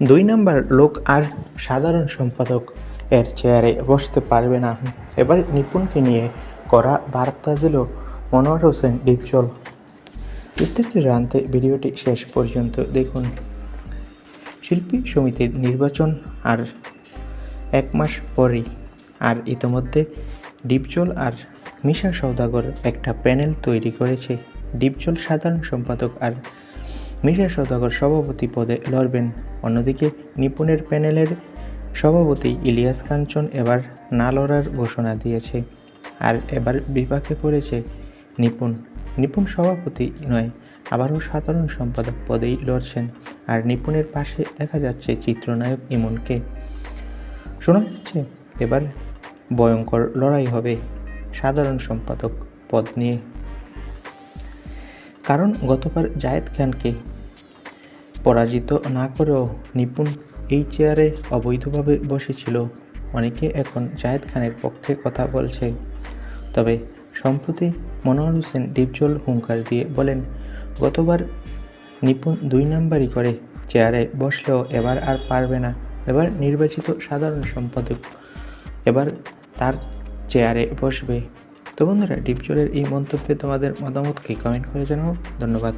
দুই নাম্বার লোক আর সাধারণ সম্পাদক এর চেয়ারে বসতে পারবে না। এবার নিপুণকে নিয়ে করা বার্তা দিল মনোয়ার হোসেন ডিপজল। বিস্তারিত জানতে ভিডিওটি শেষ পর্যন্ত দেখুন। শিল্পী সমিতির নির্বাচন আর এক মাস পরই আর ইতোমধ্যে ডিপজল আর মিশা সৌদাগর একটা প্যানেল তৈরি করেছে। ডিপজল সাধারণ সম্পাদক আর মিশা সৌদাগর সভাপতি পদে লড়বেন। অন্যদিকে নিপুণের প্যানেলের সভাপতি ইলিয়াস কাঞ্চন এবার না লড়ার ঘোষণা দিয়েছে। আর এবার বিপাকে পড়েছে নিপুণ। নিপুণ সভাপতি নয়, আবারও সাধারণ সম্পাদক পদেই লড়ছেন। আর নিপুণের পাশে দেখা যাচ্ছে চিত্রনায়ক ইমনকে। শোনা যাচ্ছে, এবার ভয়ঙ্কর লড়াই হবে সাধারণ সম্পাদক পদ নিয়ে। কারণ গতবার জায়েদ খানকে পরাজিত না করেও নিপুণ এই চেয়ারে অবৈধভাবে বসেছিল। অনেকে এখন জায়েদ খানের পক্ষে কথা বলছে। তবে সম্প্রতি মনোয়ার হোসেন ডিপজল হুঙ্কার দিয়ে বলেন, গতবার নিপুণ দুই নাম্বারই করে চেয়ারে বসলেও এবার আর পারবে না। এবার নির্বাচিত সাধারণ সম্পাদক এবার তার চেয়ারে বসবে। তো বন্ধুরা, ডিপজলের এই মন্তব্যে তোমাদের মতামতকে কমেন্ট করে জানাও। ধন্যবাদ।